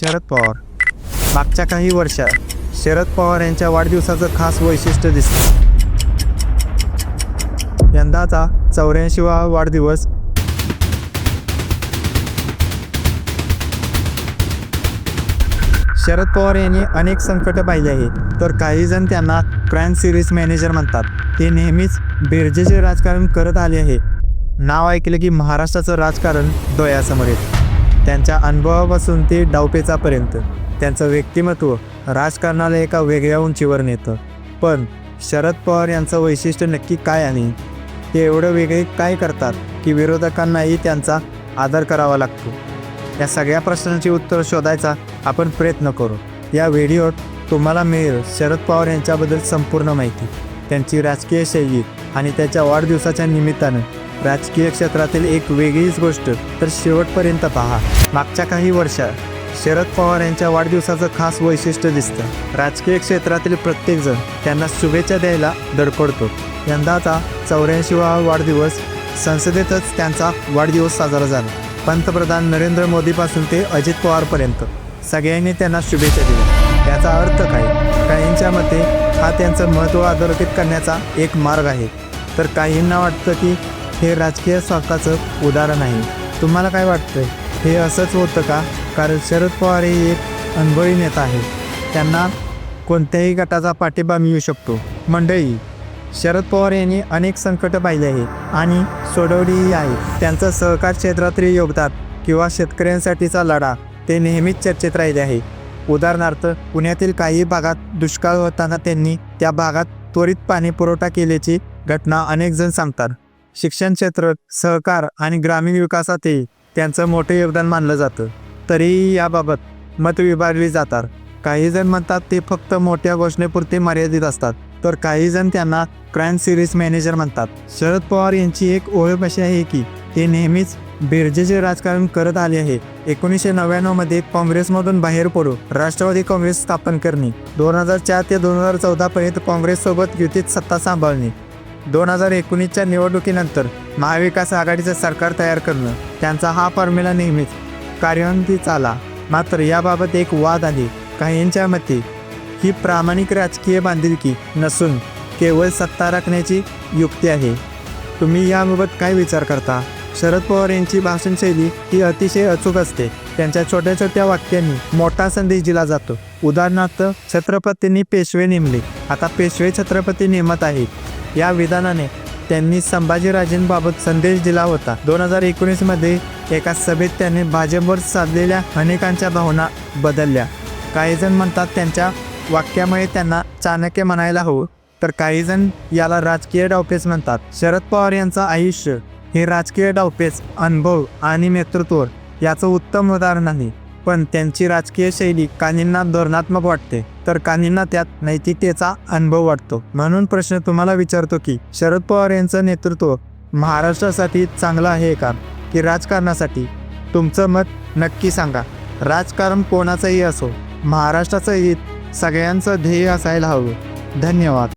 शरद पवार. मागच्या काही वर्षात शरद पवार यांच्या वाढदिवसाचं खास वैशिष्ट्य दिसतं. यंदाचा चौऱ्याऐंशीवा वाढदिवस. शरद पवार यांनी अनेक संकटं पाहिली आहेत तर काही जण त्यांना क्राईम सिरीज मॅनेजर म्हणतात. ते नेहमीच बेरजेचे राजकारण करत आले आहे. नाव ऐकलं की महाराष्ट्राचं राजकारण डोळ्यासमोर येतं. त्यांच्या अनुभवापासून ते डावपेचापर्यंत. त्यांचं व्यक्तिमत्व राजकारणाला एका वेगळ्या उंचीवर नेतं. पण शरद पवार यांचं वैशिष्ट्य नक्की काय आणि ते एवढं वेगळे काय करतात की विरोधकांनाही त्यांचा आदर करावा लागतो? या सगळ्या प्रश्नांची उत्तर शोधायचा आपण प्रयत्न करू. या व्हिडिओत तुम्हाला मिळेल शरद पवार यांच्याबद्दल संपूर्ण माहिती. त्यांची राजकीय शैली आणि त्याच्या वाढदिवसाच्या निमित्तानं राजकीय क्षेत्रातील एक वेगळीच गोष्ट तर शेवटपर्यंत पहा. मागच्या काही वर्षात शरद पवार यांच्या वाढदिवसाचं खास वैशिष्ट्य दिसतं. राजकीय क्षेत्रातील प्रत्येकजण त्यांना शुभेच्छा द्यायला धडपडतो. यंदाचा चौऱ्याऐंशीवा वाढदिवस संसदेतच त्यांचा वाढदिवस साजरा झाला. पंतप्रधान नरेंद्र मोदीपासून ते अजित पवारपर्यंत सगळ्यांनी त्यांना शुभेच्छा दिल्या. याचा अर्थ काय? काहींच्या मते हा त्यांचं महत्त्व अधोरेखित करण्याचा एक मार्ग आहे. तर काहींना वाटतं की हे राजकीय स्वार्थाचं उदाहरण आहे. तुम्हाला काय वाटतं हे असंच होतं का? कारण शरद पवार हे एक अनुभवी नेता आहे. त्यांना कोणत्याही गटाचा पाठिंबा मिळू शकतो. मंडळी शरद पवार यांनी अनेक संकटं पाहिली आहे आणि सोडवलीही आहे त्यांचं सहकार क्षेत्रातील योगदान किंवा शेतकऱ्यांसाठीचा लढा ते नेहमीच चर्चेत राहिले आहे उदाहरणार्थ पुण्यातील काही भागात दुष्काळ होताना त्यांनी त्या भागात त्वरित पाणी पुरवठा केल्याची घटना अनेक जण सांगतात. शिक्षण क्षेत्र सहकार आणि ग्रामीण विकासातही त्यांचं मोठे योगदान मानलं जातं. तरीही याबाबत मत विभागली जातात. काही जण म्हणतात ते फक्त मोठ्या घोषणेपुरते मर्यादित असतात. तर काही जण त्यांना क्राईम सिरीज मॅनेजर म्हणतात. शरद पवार यांची एक ओळख अशी आहे की ते नेहमीच बेरजेचे राजकारण करत आले आहे. एकोणीसशे नव्याण्णवमध्ये काँग्रेसमधून बाहेर पडू राष्ट्रवादी काँग्रेस स्थापन करणे. दोन हजार चार ते दोन हजार चौदापर्यंत काँग्रेससोबत युतीत सत्ता सांभाळणे. दोन हजार एकोणीसच्या निवडणुकीनंतर महाविकास आघाडीचं सरकार तयार करणं त्यांचा हा फॉर्म्युला नेहमीच. कार्यान्वित आला मात्र याबाबत एक वाद आले काहींच्या मते ही प्रामाणिक राजकीय बांधिलकी नसून केवळ सत्ता राखण्याची युक्ती आहे. तुम्ही याबाबत काय विचार करता? शरद पवार यांची भाषणशैली ही अतिशय अचूक असते. त्यांच्या छोट्या छोट्या वाक्यांनी मोठा संदेश दिला जातो. उदाहरणार्थ छत्रपतींनी पेशवे नेमले. आता पेशवे छत्रपती नेमत आहेत. या विधानाने त्यांनी संभाजीराजेंबाबत संदेश दिला होता. दोन हजार एकोणीसमध्ये एका सभेत त्यांनी भाजपवर साधलेल्या अनेकांच्या भावना बदलल्या. काहीजण म्हणतात त्यांच्या वाक्यामुळे त्यांना चाणक्य म्हणायला हवं. तर काहीजण याला राजकीय डावपेच म्हणतात. शरद पवार यांचं आयुष्य हे राजकीय डावपेच अनुभव आणि नेतृत्व याचं उत्तम उदाहरण आहे. पण त्यांची राजकीय शैली काहींना धोरणात्मक वाटते तर काहींना त्यात नैतिकतेचा अनुभव वाटतो. म्हणून प्रश्न तुम्हाला विचारतो की शरद पवार यांचं नेतृत्व महाराष्ट्रासाठी चांगलं आहे का? की राजकारणासाठी? तुमचं मत नक्की सांगा. राजकारण कोणाचंही असो महाराष्ट्राचं हित सगळ्यांचं ध्येय असायला हवं. धन्यवाद.